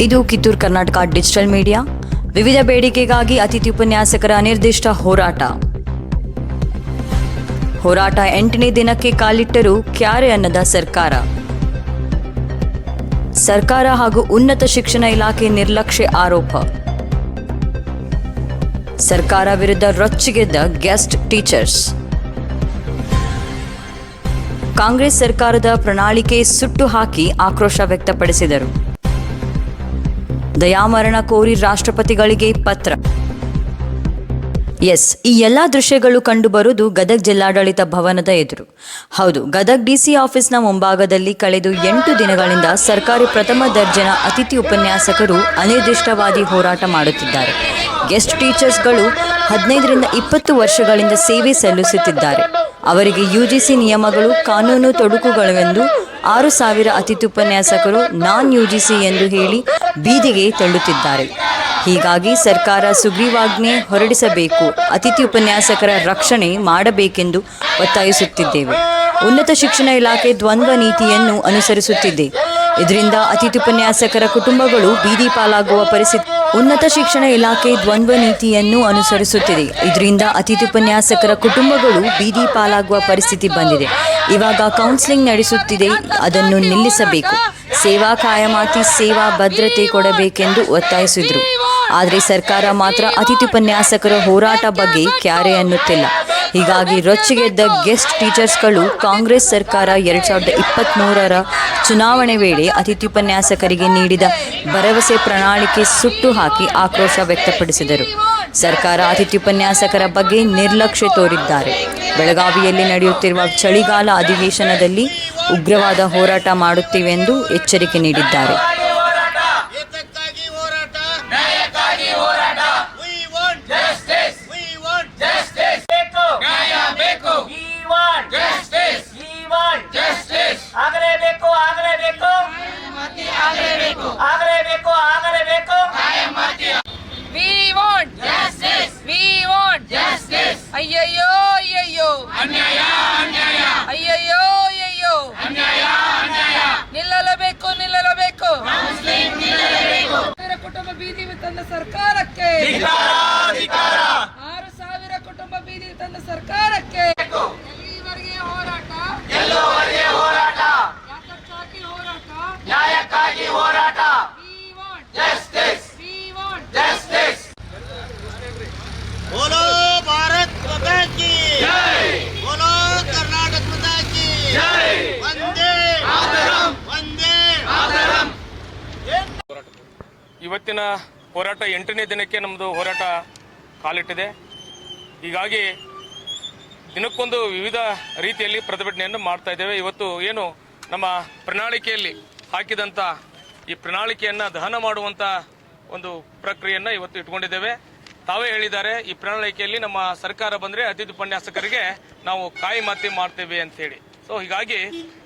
ಇದು Kittur Karnataka digital media. ವಿವಿಧ ಬೇಡಿಕೆಗಾಗಿ ಅತಿಥಿ ಉಪನ್ಯಾಸಕರ ಅನಿರ್ದಿಷ್ಟ ಹೋರಾಟ. ಹೋರಾಟ ಎಂಟನೇ ದಿನಕ್ಕೆ ಕಾಲಿಟ್ಟರೂ ಕ್ಯಾರೆ ಅನ್ನದ ಸರ್ಕಾರ. ಸರ್ಕಾರ ಹಾಗೂ ಉನ್ನತ ಶಿಕ್ಷಣ ಇಲಾಖೆ ನಿರ್ಲಕ್ಷ್ಯ ಆರೋಪ. ಸರ್ಕಾರ ವಿರುದ್ಧ ರೊಚ್ಚಿಗೆದ್ದ ಗೆಸ್ಟ್ ಟೀಚರ್ಸ್. ಕಾಂಗ್ರೆಸ್ ಸರ್ಕಾರದ ಪ್ರಣಾಳಿಕೆ ಸುಟ್ಟು ಹಾಕಿ ಆಕ್ರೋಶ ವ್ಯಕ್ತಪಡಿಸಿದರು. ದಯಾಮರಣ ಕೋರಿ ರಾಷ್ಟ್ರಪತಿಗಳಿಗೆ ಪತ್ರ. ಎಸ್, ಈ ಎಲ್ಲಾ ದೃಶ್ಯಗಳು ಕಂಡುಬರುವುದು ಗದಗ್ ಜಿಲ್ಲಾಡಳಿತ ಭವನದ ಎದುರು. ಹೌದು, ಗದಗ್ ಡಿಸಿ ಆಫೀಸ್ನ ಮುಂಭಾಗದಲ್ಲಿ ಕಳೆದು ಎಂಟು ದಿನಗಳಿಂದ ಸರ್ಕಾರಿ ಪ್ರಥಮ ದರ್ಜೆನ ಅತಿಥಿ ಉಪನ್ಯಾಸಕರು ಅನಿರ್ದಿಷ್ಟವಾದಿ ಹೋರಾಟ ಮಾಡುತ್ತಿದ್ದಾರೆ. ಗೆಸ್ಟ್ ಟೀಚರ್ಸ್ಗಳು ಹದಿನೈದರಿಂದ ಇಪ್ಪತ್ತು ವರ್ಷಗಳಿಂದ ಸೇವೆ ಸಲ್ಲಿಸುತ್ತಿದ್ದಾರೆ. ಅವರಿಗೆ ಯುಜಿಸಿ ನಿಯಮಗಳು, ಕಾನೂನು ತೊಡಕುಗಳೆಂದು ಆರು ಸಾವಿರ ಅತಿಥಿ ಉಪನ್ಯಾಸಕರು ನಾನ್ ಯುಜಿಸಿ ಎಂದು ಹೇಳಿ ಬೀದಿಗೆ ತಳ್ಳುತ್ತಿದ್ದಾರೆ. ಹೀಗಾಗಿ ಸರ್ಕಾರ ಸುಗ್ರೀವಾಜ್ಞೆ ಹೊರಡಿಸಬೇಕು ಅತಿಥಿ ಉಪನ್ಯಾಸಕರ ರಕ್ಷಣೆ ಮಾಡಬೇಕೆಂದು ಒತ್ತಾಯಿಸುತ್ತಿದ್ದೇವೆ. ಉನ್ನತ ಶಿಕ್ಷಣ ಇಲಾಖೆ ದ್ವಂದ್ವ ನೀತಿಯನ್ನು ಅನುಸರಿಸುತ್ತಿದೆ. ಇದರಿಂದ ಅತಿಥಿ ಉಪನ್ಯಾಸಕರ ಕುಟುಂಬಗಳು ಬೀದಿ ಪಾಲಾಗುವ ಪರಿಸ್ಥಿತಿ ಉನ್ನತ ಶಿಕ್ಷಣ ಇಲಾಖೆ ದ್ವಂದ್ವ ನೀತಿಯನ್ನು ಅನುಸರಿಸುತ್ತಿದೆ. ಇದರಿಂದ ಅತಿಥಿ ಉಪನ್ಯಾಸಕರ ಕುಟುಂಬಗಳು ಬೀದಿ ಪಾಲಾಗುವ ಪರಿಸ್ಥಿತಿ ಬಂದಿದೆ. ಇವಾಗ ಕೌನ್ಸಿಲಿಂಗ್ ನಡೆಸುತ್ತಿದೆ. ಅದನ್ನು ನಿಲ್ಲಿಸಬೇಕು. ಸೇವಾ ಕಾಯಮಾತಿ, ಸೇವಾ ಭದ್ರತೆ ಕೊಡಬೇಕೆಂದು ಒತ್ತಾಯಿಸಿದರು. ಆದರೆ ಸರ್ಕಾರ ಮಾತ್ರ ಅತಿಥಿ ಉಪನ್ಯಾಸಕರ ಹೋರಾಟ ಬಗ್ಗೆ ಕ್ಯಾರೆ ಅನ್ನುತ್ತಿಲ್ಲ. ಹೀಗಾಗಿ ರೊಚ್ಚಿಗೆದ್ದ ಗೆಸ್ಟ್ ಟೀಚರ್ಸ್ಗಳು ಕಾಂಗ್ರೆಸ್ ಸರ್ಕಾರ ಎರಡ್ ಸಾವಿರದ ಇಪ್ಪತ್ತ್ಮೂರರ ಚುನಾವಣೆ ವೇಳೆ ಅತಿಥಿ ಉಪನ್ಯಾಸಕರಿಗೆ ನೀಡಿದ ಭರವಸೆ ಪ್ರಣಾಳಿಕೆ ಸುಟ್ಟು ಹಾಕಿ ಆಕ್ರೋಶ ವ್ಯಕ್ತಪಡಿಸಿದರು. ಸರ್ಕಾರ ಅತಿಥಿ ಉಪನ್ಯಾಸಕರ ಬಗ್ಗೆ ನಿರ್ಲಕ್ಷ್ಯ ತೋರಿದ್ದಾರೆ. ಬೆಳಗಾವಿಯಲ್ಲಿ ನಡೆಯುತ್ತಿರುವ ಚಳಿಗಾಲ ಅಧಿವೇಶನದಲ್ಲಿ ಉಗ್ರವಾದ ಹೋರಾಟ ಮಾಡುತ್ತೇವೆಂದು ಎಚ್ಚರಿಕೆ ನೀಡಿದ್ದಾರೆ. ಅನ್ಯಾಯ ಇವತ್ತಿನ ಹೋರಾಟ ಎಂಟನೇ ದಿನಕ್ಕೆ ನಮ್ಮದು ಹೋರಾಟ ಕಾಲಿಟ್ಟಿದೆ. ಹೀಗಾಗಿ ದಿನಕ್ಕೊಂದು ವಿವಿಧ ರೀತಿಯಲ್ಲಿ ಪ್ರತಿಭಟನೆಯನ್ನು ಮಾಡ್ತಾ ಇದ್ದೇವೆ. ಇವತ್ತು ಏನು ನಮ್ಮ ಪ್ರಣಾಳಿಕೆಯಲ್ಲಿ ಹಾಕಿದಂಥ ಈ ಪ್ರಣಾಳಿಕೆಯನ್ನು ದಹನ ಮಾಡುವಂಥ ಒಂದು ಪ್ರಕ್ರಿಯೆಯನ್ನು ಇವತ್ತು ಇಟ್ಕೊಂಡಿದ್ದೇವೆ. ತಾವೇ ಹೇಳಿದ್ದಾರೆ, ಈ ಪ್ರಣಾಳಿಕೆಯಲ್ಲಿ ನಮ್ಮ ಸರ್ಕಾರ ಬಂದರೆ ಅತಿಥಿ ಉಪನ್ಯಾಸಕರಿಗೆ ನಾವು ಕಾಯಿ ಮಾತಿ ಮಾಡ್ತೇವೆ ಅಂತೇಳಿ. ಸೊ ಹೀಗಾಗಿ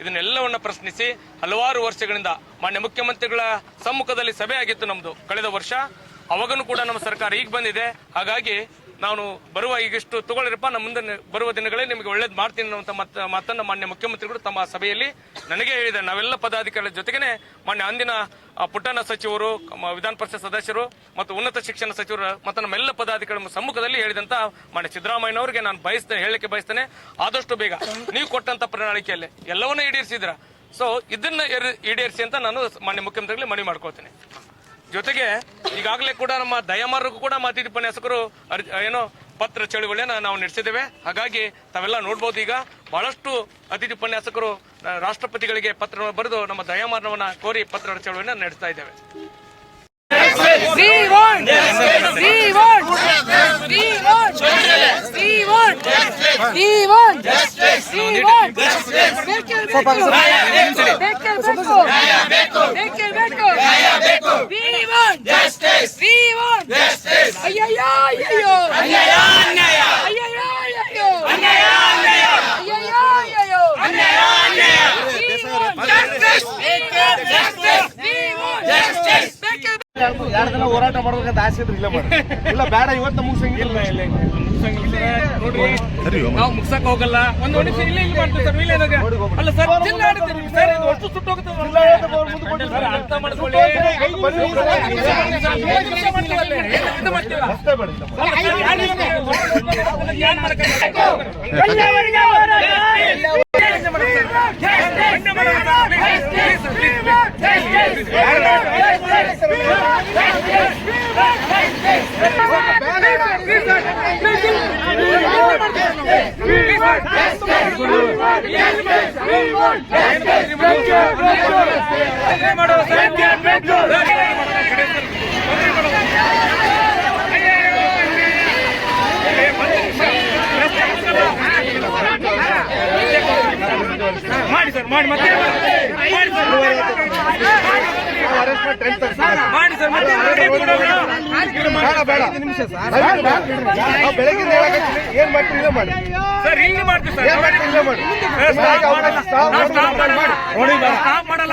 ಇದನ್ನೆಲ್ಲವನ್ನ ಪ್ರಶ್ನಿಸಿ ಹಲವಾರು ವರ್ಷಗಳಿಂದ ಮಾನ್ಯ ಮುಖ್ಯಮಂತ್ರಿಗಳ ಸಮ್ಮುಖದಲ್ಲಿ ಸಭೆ ಆಗಿತ್ತು ನಮ್ದು. ಕಳೆದ ವರ್ಷ ಅವಾಗನೂ ಕೂಡ ನಮ್ಮ ಸರ್ಕಾರ ಈಗ ಬಂದಿದೆ. ಹಾಗಾಗಿ ನಾನು ಬರುವ ಈಗಿಷ್ಟು ತಗೊಳ್ಳಿರಪ್ಪ. ನಮ್ಮ ಮುಂದೆ ಬರುವ ದಿನಗಳಲ್ಲಿ ನಿಮಗೆ ಒಳ್ಳೇದು ಮಾಡ್ತೀನಿ ಅನ್ನುವಂಥ ಮತ್ತ ಮಾತನ್ನು ಮಾನ್ಯ ಮುಖ್ಯಮಂತ್ರಿಗಳು ತಮ್ಮ ಸಭೆಯಲ್ಲಿ ನನಗೆ ಹೇಳಿದ್ದಾರೆ. ನಾವೆಲ್ಲ ಪದಾಧಿಕಾರಿಗಳ ಜೊತೆಗೇನೆ ಮಾನ್ಯ ಅಂದಿನ ಪುಟ್ಟಣ್ಣ ಪುಟ್ಟಣ ಸಚಿವರು ವಿಧಾನ ಪರಿಷತ್ ಸದಸ್ಯರು ಮತ್ತು ಉನ್ನತ ಶಿಕ್ಷಣ ಸಚಿವರು ಮತ್ತು ನಮ್ಮೆಲ್ಲ ಪದಾಧಿಕಾರಿಗಳ ಸಮ್ಮುಖದಲ್ಲಿ ಹೇಳಿದಂತ ಮಾನ್ಯ ಸಿದ್ದರಾಮಯ್ಯನವರಿಗೆ ನಾನು ಬಯಸ್ತೇನೆ, ಹೇಳಲಿಕ್ಕೆ ಬಯಸ್ತೇನೆ. ಆದಷ್ಟು ಬೇಗ ನೀವು ಕೊಟ್ಟಂತ ಪ್ರಣಾಳಿಕೆಯಲ್ಲಿ ಎಲ್ಲವನ್ನೂ ಈಡೇರಿಸಿದ್ರ ಸೊ ಇದನ್ನ ಈಡೇರಿಸಿ ಅಂತ ನಾನು ಮಾನ್ಯ ಮುಖ್ಯಮಂತ್ರಿಗಳಿಗೆ ಮನವಿ ಮಾಡ್ಕೋತೀನಿ ಜೊತೆಗೆ ಈಗಾಗಲೇ ಕೂಡ ನಮ್ಮ ದಯಾಮರಗೂ ಕೂಡ ಅತಿಥಿ ಉಪನ್ಯಾಸಕರು ಏನೋ ಪತ್ರ ಚಳುವಳಿಯನ್ನ ನಾವು ನಡೆಸಿದ್ದೇವೆ. ಹಾಗಾಗಿ ತಾವೆಲ್ಲ ನೋಡ್ಬೋದು ಈಗ ಬಹಳಷ್ಟು ಅತಿಥಿ ಉಪನ್ಯಾಸಕರು ರಾಷ್ಟ್ರಪತಿಗಳಿಗೆ ಪತ್ರವನ್ನು ಬರೆದು ನಮ್ಮ ದಯಾಮರಣವನ್ನ ಕೋರಿ ಪತ್ರ ಚಳುವಳಿಯನ್ನ ನಡೆಸ್ತಾ ಇದ್ದೇವೆ. We want We want We want ಬೇಕೇ ಬೇಕು ಬೇಕೇ ಬೇಕು ಬೇಕೇ ಬೇಕು We want Justice. We want Justice. ಅಯ್ಯಯ್ಯೋ ಅಯ್ಯಯ್ಯೋ ಅನ್ಯಾಯ ಎರಡು ದಿನ ಹೋರಾಟ ಮಾಡ್ಬೇಕಂತ ಆಸೆ ಇದ್ರೆ ಇಲ್ಲ ಮಾಡಿ ಇಲ್ಲ ಬೇಡ ಇವತ್ತು ಮುಗಿಸಂಗಿಲ್ಲ. ಇಲ್ಲ ನೋಡ್ರಿ ನಾವು ಮುಗ್ಸಕ್ ಹೋಗಲ್ಲ. ಒಂದು ನಿಮಿಷ ಇಲ್ಲ ಇಲ್ಲಿ ಮಾಡ್ತೀವಿ ಸರ್ ಇಲ್ಲ ಅಲ್ಲ ಸರ್ ಜಿಲ್ಲಾಡಳಿತ ಸರ್ ಇದು ಅಷ್ಟು ಸುಟ್ಟು ಹೋಗುತ್ತೆ ಸರ್. ಅರ್ಥ ಮಾಡ್ಕೊಳ್ಳಿ. ಮಾಡಿ ಸರ್ ಮಾಡಿ ಮತ್ತೆ. ಮಾಡಿ ಸರ್ ಮಾಡಿ ಸರ್ ಮತ್ತೆ ನಿಮಿಷ ಸರ್. ಬೆಳಗ್ಗೆ ಹೇಳಕತ್ತೀವಿ. ಏನ್ ಮಾಡ್ತೀವಿ ಇಲ್ಲ ಮಾಡಿ. ಸರ್ ಇಲ್ಲಿ ಮಾಡ್ತೀವಿ ಸರ್. ಏನ್ ಇಲ್ಲೇ ಮಾಡಿ. ಸ್ಟಾಪ್ ಮಾಡಲ್ಲ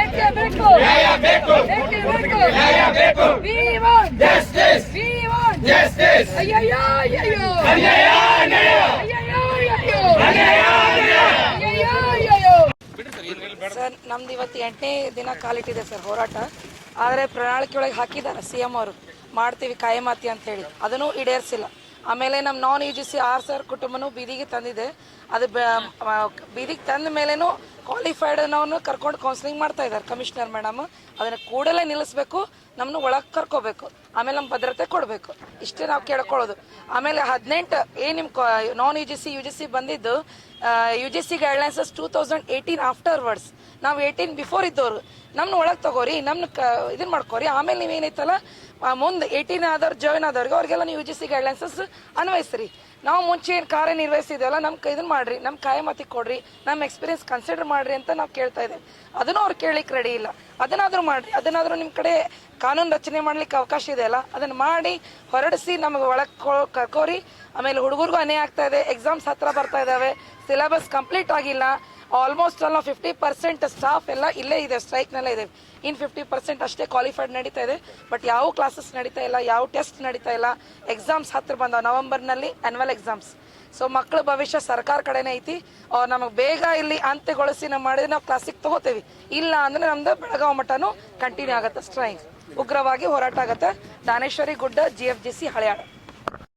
ಸರ್, ನಮ್ದು ಇವತ್ತು ಎಂಟನೇ ದಿನ ಕಾಲಿಟ್ಟಿದೆ ಸರ್ ಹೋರಾಟ. ಆದರೆ ಪ್ರಣಾಳಿಕೆ ಒಳಗೆ ಹಾಕಿದ್ದಾರೆ ಸಿ ಎಂ ಅವರು. ಮಾಡ್ತೀವಿ ಕಾಯಮಾತಿ ಅಂತ ಹೇಳಿ. ಅದನ್ನು ಈಡೇರಿಸಿಲ್ಲ. ಆಮೇಲೆ ನಮ್ಮ non A G C R sir ಕುಟುಂಬನೂ ಬೀದಿಗೆ ತಂದಿದೆ. ಅದು ಬೀದಿಗೆ ತಂದ ಮೇಲೇನು ಕ್ವಾಲಿಫೈಡ್ ನಾವು ಕರ್ಕೊಂಡು ಕೌನ್ಸಿಲಿಂಗ್ ಮಾಡ್ತಾ ಇದ್ದಾರೆ ಕಮಿಷನರ್ ಮೇಡಮ್ ಅದನ್ನ ಕೂಡಲೇ ನಿಲ್ಲಿಸ್ಬೇಕು ನಮ್ಮನ್ನು ಒಳಗೆ ಕರ್ಕೋಬೇಕು. ಆಮೇಲೆ ನಮ್ಮ ಭದ್ರತೆ ಕೊಡಬೇಕು. ಇಷ್ಟೇ ನಾವು ಕೇಳ್ಕೊಳ್ಳೋದು. ಆಮೇಲೆ ಹದಿನೆಂಟು ಏನು ನಿಮ್ಮ non U G C U G C ಬಂದಿದ್ದು U G C guidelines two thousand eighteen afterwards ನಾವು ಏಯ್ಟೀನ್ ಬಿಫೋರ್ ಇದ್ದವ್ರು ನಮ್ಮನ್ನ ಒಳಗೆ ತಗೋರಿ ನಮ್ಮನ್ನ ಕ ಇದನ್ನ ಮಾಡ್ಕೋರಿ. ಆಮೇಲೆ ನೀವೇನೈತಲ್ಲ ಮುಂದೆ ಏಯ್ಟೀನ್ ಆದವ್ರು ಜಾಯ್ನ್ ಆದವ್ರಿಗೆ ಅವ್ರಿಗೆಲ್ಲ ನೀವು ಯು ಜಿ ಸಿ ಗೈಡ್ಲೈನ್ಸಸ್ ಅನ್ವಯಿಸ್ರಿ. ನಾವು ಮುಂಚೆ ಏನು ಕಾರ್ಯನಿರ್ವಹಿಸಿದೆಯಲ್ಲ ನಮ್ಮ ಇದನ್ನು ಮಾಡಿರಿ ನಮ್ಮ ಕಾಯಮತಿ ಕೊಡ್ರಿ ನಮ್ಮ ಎಕ್ಸ್ಪೀರಿಯನ್ಸ್ ಕನ್ಸಿಡರ್ ಮಾಡಿರಿ ಅಂತ ನಾವು ಕೇಳ್ತಾ ಇದ್ದೇವೆ. ಅದನ್ನು ಅವ್ರು ಕೇಳಲಿಕ್ಕೆ ರೆಡಿ ಇಲ್ಲ. ಅದನ್ನಾದರೂ ಮಾಡಿರಿ, ಅದನ್ನಾದರೂ ನಿಮ್ಮ ಕಡೆ ಕಾನೂನು ರಚನೆ ಮಾಡ್ಲಿಕ್ಕೆ ಅವಕಾಶ ಇದೆ ಅಲ್ಲ ಅದನ್ನ ಮಾಡಿ ಹೊರಡಿಸಿ ನಮಗೆ ಒಳಗೆ ಕರ್ಕೋರಿ. ಆಮೇಲೆ ಹುಡುಗರಿಗೂ ಅನೇ ಆಗ್ತಾ ಇದೆ ಎಕ್ಸಾಮ್ಸ್ ಹತ್ರ ಬರ್ತಾ ಇದ್ದಾವೆ ಸಿಲೆಬಸ್ ಕಂಪ್ಲೀಟ್ ಆಗಿಲ್ಲ ಆಲ್ಮೋಸ್ಟ್ ಅಲ್ಲ ಫಿಫ್ಟಿ ಪರ್ಸೆಂಟ್ ಸ್ಟಾಫ್ ಎಲ್ಲ ಇಲ್ಲೇ ಇದೆ ಸ್ಟ್ರೈಕ್ನಲ್ಲೇ ಇದೆ. ಇನ್ ಫಿಫ್ಟಿ ಪರ್ಸೆಂಟ್ ಅಷ್ಟೇ ಕ್ವಾಲಿಫೈಡ್ ನಡೀತಾ ಇದೆ. ಬಟ್ ಯಾವ ಕ್ಲಾಸಸ್ ನಡೀತಾ ಇಲ್ಲ, ಯಾವ ಟೆಸ್ಟ್ ನಡೀತಾ ಇಲ್ಲ ಎಕ್ಸಾಮ್ಸ್ ಹತ್ರ ಬಂದಾವ ನವೆಂಬರ್ನಲ್ಲಿ ಆ್ಯನ್ವಲ್ ಎಕ್ಸಾಮ್ಸ್ ಸೊ ಮಕ್ಕಳ ಭವಿಷ್ಯ ಸರ್ಕಾರ ಕಡೆನೇ ಐತಿ. ನಮಗೆ ಬೇಗ ಇಲ್ಲಿ ಅಂತ್ಯಗೊಳಿಸಿ ನಾವು ಮಾಡಿದ್ರೆ ನಾವು ಕ್ಲಾಸಿಗೆ ತಗೋತೇವೆ. ಇಲ್ಲ ಅಂದ್ರೆ ನಮ್ದು ಬೆಳಗಾವಿ ಮಠನೂ ಕಂಟಿನ್ಯೂ ಆಗುತ್ತೆ ಸ್ಟ್ರೈಕ್ ಉಗ್ರವಾಗಿ ಹೋರಾಟ ಆಗುತ್ತೆ. ದಾನೇಶ್ವರಿ ಗುಡ್ಡ G F G C Haliyal